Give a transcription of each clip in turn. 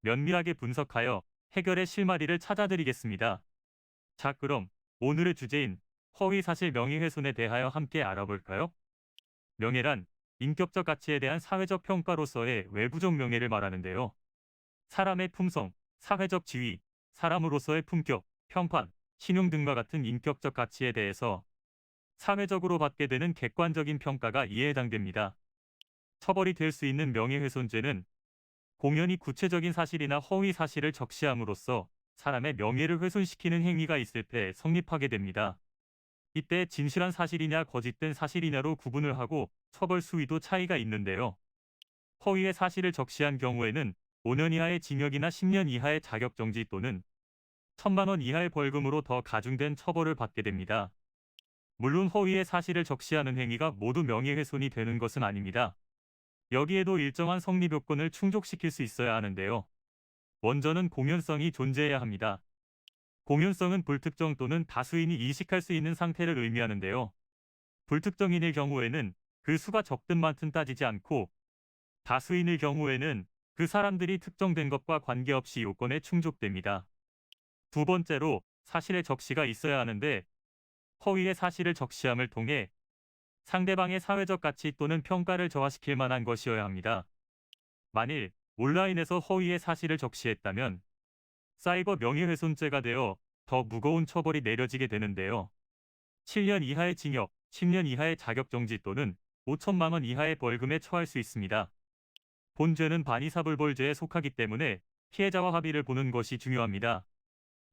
면밀하게 분석하여 해결의 실마리를 찾아드리겠습니다. 자, 그럼 오늘의 주제인 허위사실 명예훼손에 대하여 함께 알아볼까요? 명예란 인격적 가치에 대한 사회적 평가로서의 외부적 명예를 말하는데요. 사람의 품성, 사회적 지위, 사람으로서의 품격, 평판, 신용 등과 같은 인격적 가치에 대해서 사회적으로 받게 되는 객관적인 평가가 이에 해당됩니다. 처벌이 될 수 있는 명예훼손죄는 공연히 구체적인 사실이나 허위 사실을 적시함으로써 사람의 명예를 훼손시키는 행위가 있을 때 성립하게 됩니다. 이때 진실한 사실이냐 거짓된 사실이냐로 구분을 하고 처벌 수위도 차이가 있는데요. 허위의 사실을 적시한 경우에는 5년 이하의 징역이나 10년 이하의 자격정지 또는 1천만 원 이하의 벌금으로 더 가중된 처벌을 받게 됩니다. 물론 허위의 사실을 적시하는 행위가 모두 명예훼손이 되는 것은 아닙니다. 여기에도 일정한 성립 요건을 충족시킬 수 있어야 하는데요. 원전은 공연성이 존재해야 합니다. 공연성은 불특정 또는 다수인이 인식할 수 있는 상태를 의미하는데요. 불특정인의 경우에는 그 수가 적든 많든 따지지 않고 다수인의 경우에는 그 사람들이 특정된 것과 관계없이 요건에 충족됩니다. 두 번째로 사실의 적시가 있어야 하는데 허위의 사실을 적시함을 통해 상대방의 사회적 가치 또는 평가를 저하시킬 만한 것이어야 합니다. 만일 온라인에서 허위의 사실을 적시했다면 사이버 명예훼손죄가 되어 더 무거운 처벌이 내려지게 되는데요. 7년 이하의 징역, 10년 이하의 자격정지 또는 5천만 원 이하의 벌금에 처할 수 있습니다. 본죄는 반의사불벌죄에 속하기 때문에 피해자와 합의를 보는 것이 중요합니다.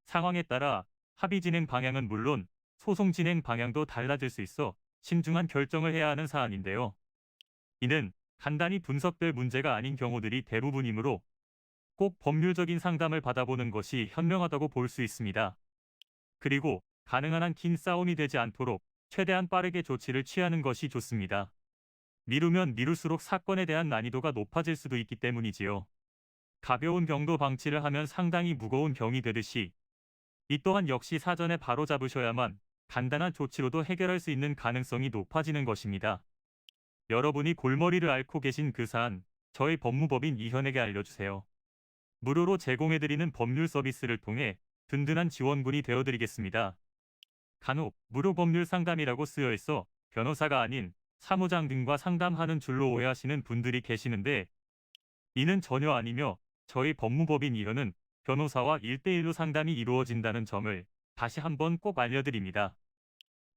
상황에 따라 합의 진행 방향은 물론 소송 진행 방향도 달라질 수 있어 신중한 결정을 해야 하는 사안인데요. 이는 간단히 분석될 문제가 아닌 경우들이 대부분이므로 꼭 법률적인 상담을 받아보는 것이 현명하다고 볼 수 있습니다. 그리고 가능한 한 긴 싸움이 되지 않도록 최대한 빠르게 조치를 취하는 것이 좋습니다. 미루면 미룰수록 사건에 대한 난이도가 높아질 수도 있기 때문이지요. 가벼운 병도 방치를 하면 상당히 무거운 병이 되듯이 이 또한 역시 사전에 바로 잡으셔야만 간단한 조치로도 해결할 수 있는 가능성이 높아지는 것입니다. 여러분이 골머리를 앓고 계신 그 사안, 저희 법무법인 이현에게 알려주세요. 무료로 제공해드리는 법률 서비스를 통해 든든한 지원군이 되어드리겠습니다. 간혹 무료 법률 상담이라고 쓰여 있어 변호사가 아닌 사무장 등과 상담하는 줄로 오해하시는 분들이 계시는데 이는 전혀 아니며 저희 법무법인 이현은 변호사와 1대1로 상담이 이루어진다는 점을 다시 한번 꼭 알려드립니다.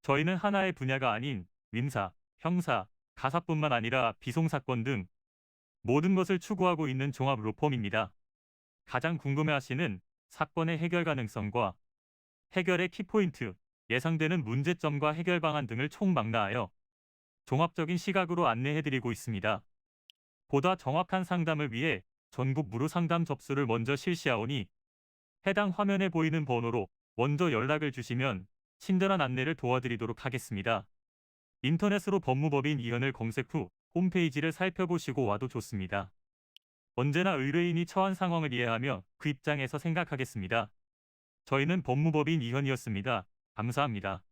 저희는 하나의 분야가 아닌 민사, 형사, 가사뿐만 아니라 비송사건 등 모든 것을 추구하고 있는 종합 로펌입니다. 가장 궁금해하시는 사건의 해결 가능성과 해결의 키포인트, 예상되는 문제점과 해결 방안 등을 총망라하여 종합적인 시각으로 안내해드리고 있습니다. 보다 정확한 상담을 위해 전국 무료 상담 접수를 먼저 실시하오니 해당 화면에 보이는 번호로 먼저 연락을 주시면 친절한 안내를 도와드리도록 하겠습니다. 인터넷으로 법무법인 이현을 검색 후 홈페이지를 살펴보시고 와도 좋습니다. 언제나 의뢰인이 처한 상황을 이해하며 그 입장에서 생각하겠습니다. 저희는 법무법인 이현이었습니다. 감사합니다.